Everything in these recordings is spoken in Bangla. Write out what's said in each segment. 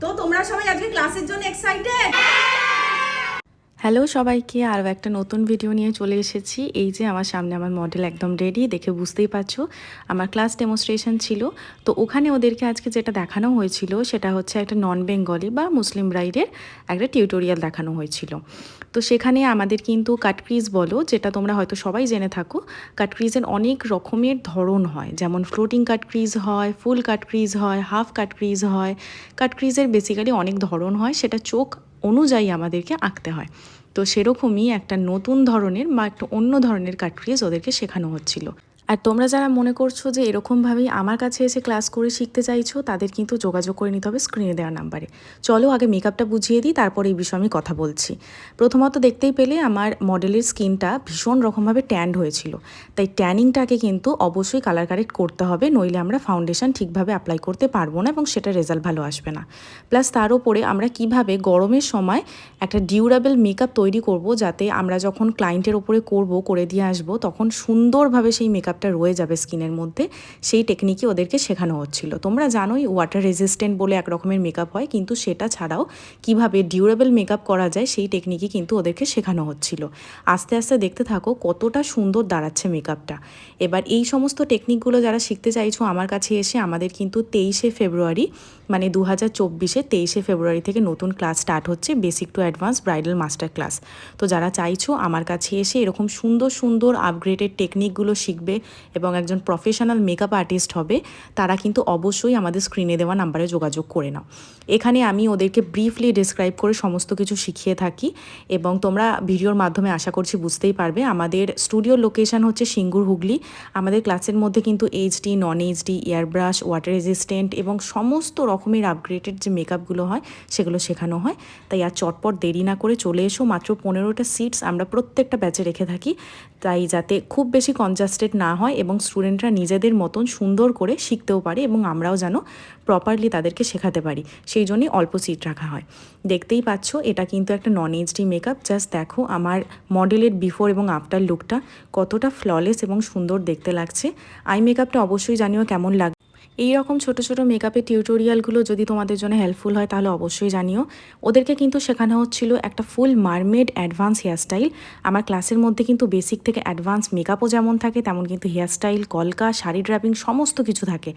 তো তোমরা সবাই আজকে ক্লাসের জন্য এক্সাইটেড হ্যালো সবাইকে, আরও একটা নতুন ভিডিও নিয়ে চলে এসেছি। এই যে আমার সামনে আমার মডেল একদম রেডি দেখে বুঝতেই পারছ। আমার ক্লাস ডেমনস্ট্রেশন ছিল। তো ওখানে ওদেরকে আজকে যেটা দেখানো হয়েছিল, সেটা হচ্ছে একটা নন বেঙ্গলি বা মুসলিম ব্রাইডের একটা টিউটোরিয়াল দেখানো হয়েছিল। তো সেখানে আমাদের কিন্তু কাটক্রিজ বলো, যেটা তোমরা হয়তো সবাই জেনে থাকো কাটক্রিজের অনেক রকমের ধরন হয়। যেমন ফ্লোটিং কাটক্রিজ হয় ফুল কাটক্রিজ হয় হাফ কাটক্রিজ হয়। কাটক্রিজের বেসিক্যালি অনেক ধরন হয়। সেটা চোখ অনুযায়ী আমাদেরকে আঁকতে হয়। তো সেরকমই একটা নতুন ধরনের বা একটা অন্য ধরনের কাটক্রিজ ওদেরকে শেখানো হচ্ছিল। আর তোমরা যারা মনে করছ যে এরকমভাবেই আমার কাছে এসে ক্লাস করে শিখতে চাইছো, তাদের কিন্তু যোগাযোগ করে নিতে হবে স্ক্রিনে দেওয়া নাম্বারে চলো আগে মেকআপটা বুঝিয়ে দিই, তারপর এই বিষয়ে আমি কথা বলছি। প্রথমত দেখতেই পেলে আমার মডেলের স্কিনটা ভীষণ রকমভাবে ট্যান্ড হয়েছিল। তাই ট্যানিংটাকে কিন্তু অবশ্যই কালার কারেক্ট করতে হবে, নইলে আমরা ফাউন্ডেশন ঠিকভাবে অ্যাপ্লাই করতে পারব না এবং সেটা রেজাল্ট ভালো আসবে না। প্লাস তার উপরে আমরা কীভাবে গরমের সময় একটা ডিউরেবল মেকআপ তৈরি করব, যাতে আমরা যখন ক্লায়েন্টের ওপরে করব, করে দিয়ে আসব, তখন সুন্দরভাবে সেই মেকআপটা রয়ে যাবে স্কিনের মধ্যে, সেই টেকনিকই ওদেরকে শেখানো হচ্ছিল। তোমরা জানোই ওয়াটার রেজিস্ট্যান্ট বলে এক রকমের মেকআপ হয়, কিন্তু সেটা ছাড়াও কীভাবে ডিউরেবল মেকআপ করা যায়, সেই টেকনিকই কিন্তু ওদেরকে শেখানো হচ্ছিল। আস্তে আস্তে দেখতে থাকো কতটা সুন্দর দাঁড়াচ্ছে মেকআপটা এবার এই সমস্ত টেকনিকগুলো যারা শিখতে চাইছো আমার কাছে এসে আমাদের কিন্তু তেইশে ফেব্রুয়ারি মানে দু হাজার চব্বিশে তেইশে ফেব্রুয়ারি থেকে নতুন ক্লাস স্টার্ট হচ্ছে basic to advance bridal master class তো যারা চাইছো আমার কাছে এসে এরকম সুন্দর সুন্দর আপগ্রেডেড টেকনিকগুলো শিখবে এবং একজন প্রফেশনাল মেকআপ আর্টিস্ট হবে, তারা কিন্তু অবশ্যই আমাদের স্ক্রিনে দেওয়া নাম্বারে যোগাযোগ করে নাও। এখানে আমি ওদেরকে ব্রিফলি ডিসক্রাইব করে সমস্ত কিছু শিখিয়ে থাকি এবং তোমরা ভিডিওর মাধ্যমে আশা করছি বুঝতেই পারবে। আমাদের স্টুডিওর লোকেশন হচ্ছে সিঙ্গুর হুগলি। আমাদের ক্লাসের মধ্যে কিন্তু HD non HD air brush water resistant এবং সমস্ত রকমের আপগ্রেডেড যে মেকআপগুলো হয়, সেগুলো শেখানো হয়। তাই আর চটপট দেরি না করে চলে এসো। মাত্র পনেরোটা সিটস আমরা প্রত্যেকটা ব্যাচে রেখে থাকি। তাই যাতে খুব বেশি কনজাস্টেড না হয় এবং স্টুডেন্টরা নিজেদের মতন সুন্দর করে শিখতেও পারে এবং আমরাও যেন প্রপারলি তাদেরকে শেখাতে পারি। সেই জন্যই অল্প সিট রাখা হয়। দেখতেই পাচ্ছ, এটা কিন্তু একটা নন এইচডি মেকআপ জাস্ট দেখো আমার মডেলের বিফোর এবং আফটার লুকটা কতটা ফ্ললেস এবং সুন্দর দেখতে লাগছে। আই মেকআপটা অবশ্যই জানিও কেমন লাগ এই রকম ছোট ছোট মেকআপের টিউটোরিয়ালগুলো যদি তোমাদের জন্য হেল্পফুল হয়, তাহলে অবশ্যই জানিও। ওদেরকে কিন্তু শেখানো হচ্ছিল একটা ফুল মারমেড অ্যাডভান্স হেয়ারস্টাইল আমার ক্লাসের মধ্যে কিন্তু বেসিক থেকে অ্যাডভান্স মেকআপও যেমন থাকে, তেমন কিন্তু হেয়ারস্টাইল কলকা, শাড়ি ড্রাপিং সমস্ত কিছু থাকে।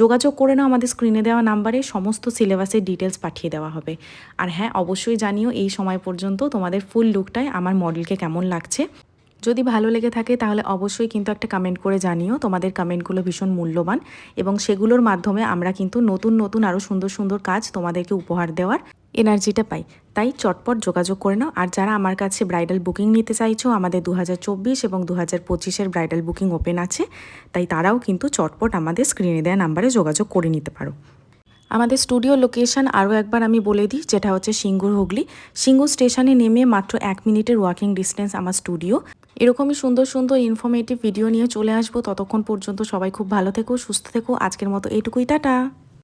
যোগাযোগ করে নাও আমাদের স্ক্রিনে দেওয়া নাম্বারে সমস্ত সিলেবাসের ডিটেলস পাঠিয়ে দেওয়া হবে। আর হ্যাঁ অবশ্যই জানিও এই সময় পর্যন্ত তোমাদের ফুল লুকটায় আমার মডেলকে কেমন লাগছে। যদি ভালো লেগে থাকে তাহলে অবশ্যই কিন্তু একটা কমেন্ট করে জানিও। তোমাদের কমেন্টগুলো ভীষণ মূল্যবান এবং সেগুলোর মাধ্যমে আমরা কিন্তু নতুন নতুন আরও সুন্দর সুন্দর কাজ তোমাদেরকে উপহার দেওয়ার এনার্জিটা পাই। তাই চটপট যোগাযোগ করে নাও। আর যারা আমার কাছে ব্রাইডাল বুকিং নিতে চাইছো, আমাদের দু হাজার চব্বিশ এবং দু হাজার পঁচিশের ব্রাইডাল বুকিং ওপেন আছে, তাই তারাও কিন্তু চটপট আমাদের স্ক্রিনে দেওয়া নাম্বারে যোগাযোগ করে নিতে পারো। আমাদের স্টুডিও লোকেশন আরও একবার আমি বলে দিই, যেটা হচ্ছে সিঙ্গুর হুগলি। সিঙ্গুর স্টেশনে নেমে মাত্র এক মিনিটের ওয়াকিং ডিস্টেন্স আমার স্টুডিও এরকমই সুন্দর সুন্দর ইনফরমেটিভ ভিডিও নিয়ে চলে আসব। ততক্ষণ পর্যন্ত সবাই খুব ভালো থেকো, সুস্থ থেকো। আজকের মতো এইটুকুই, টাটা!